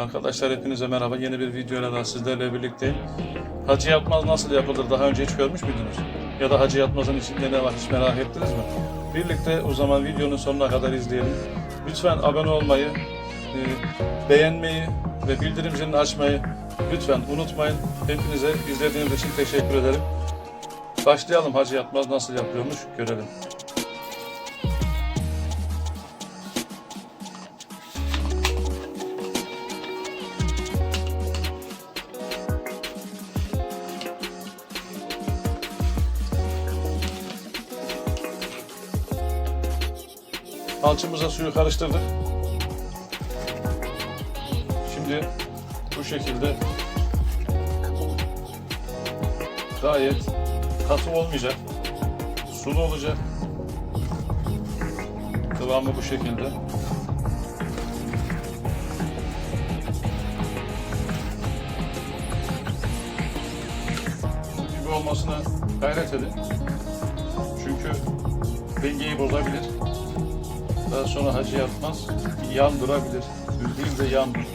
Arkadaşlar hepinize merhaba. Yeni bir videoyla daha sizlerle birlikteyim. Hacı yatmaz nasıl yapılır daha önce hiç görmüş müydünüz? Ya da hacı yatmazın içinde ne var hiç merak ettiniz mi? Birlikte o zaman videonun sonuna kadar izleyelim. Lütfen abone olmayı, e, beğenmeyi ve bildirim zilini açmayı lütfen unutmayın. Hepinize izlediğiniz için teşekkür ederim. Başlayalım hacı yatmaz nasıl yapıyormuş görelim. Alçımıza suyu karıştırdık. Şimdi bu şekilde gayet katı olmayacak. Sulu olacak. Kıvamı bu şekilde. Gibi olmasına gayret edin. Çünkü dengeyi bozabilir. Daha sonra hacı yapmaz, yandırabilir. Düz değil de yandır.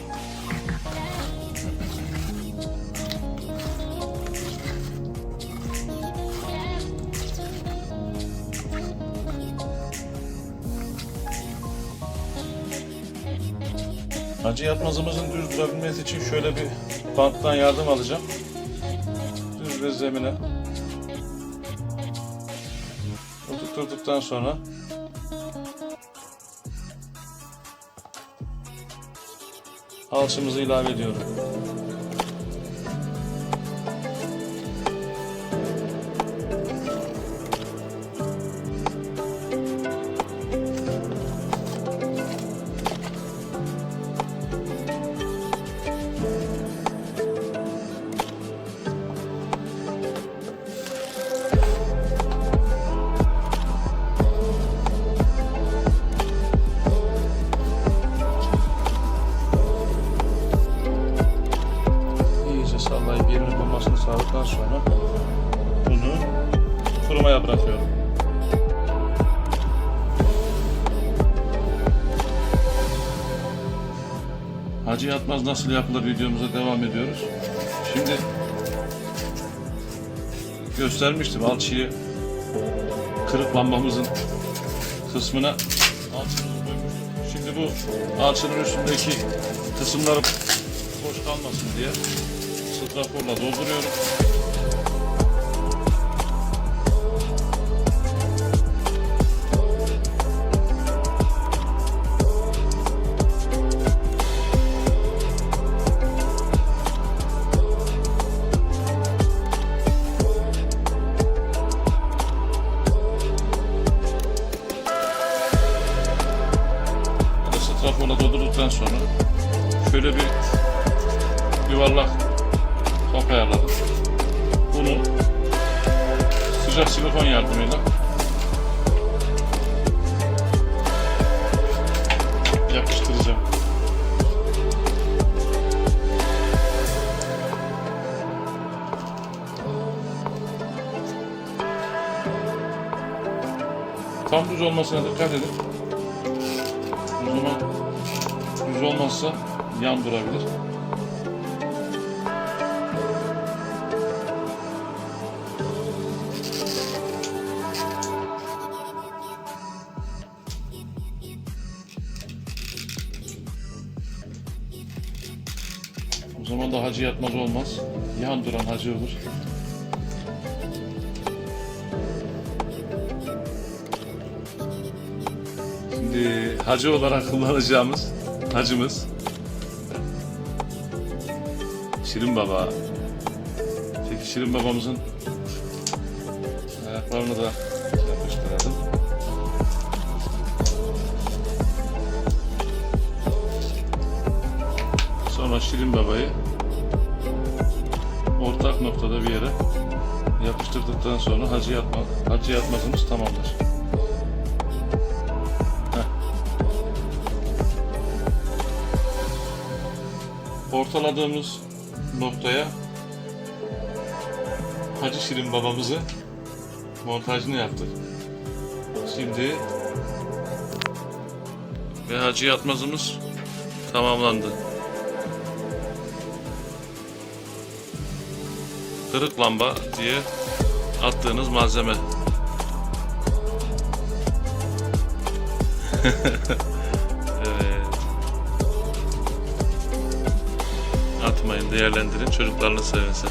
Hacı yapmazımızın düz durabilmesi için şöyle bir banttan yardım alacağım. Düz bir zemine oturttuktan sonra alçımızı ilave ediyorum. Hacı yatmaz nasıl yapılır videomuza devam ediyoruz. Şimdi göstermiştim alçıyı kırık lambamızın kısmına. Şimdi bu alçının üstündeki kısımları boş kalmasın diye straforla dolduruyorum. Straforla doldurduktan sonra şöyle bir yuvarlak top ayarladım. Bunu sıcak silikon yardımıyla yapıştıracağım. Tam düz olmasına dikkat edin. Düz olmazsa yan durabilir. O zaman da hacı yatmaz olmaz. Yan duran hacı olur. Şimdi hacı olarak kullanacağımız hacımız Şirin Baba. Peki Şirin Babamızın ayaklarını da yapıştıralım. Sonra Şirin Baba'yı ortak noktada bir yere yapıştırdıktan sonra hacı yatma, hacı yatmazımız tamamdır. ortaladığımız noktaya Hacı Şirin babamızı montajını yaptık. Şimdi ve Hacı Yatmaz'ımız tamamlandı. Kırık lamba diye attığınız malzeme. Atmayın, değerlendirin, çocuklarınız sevinsin.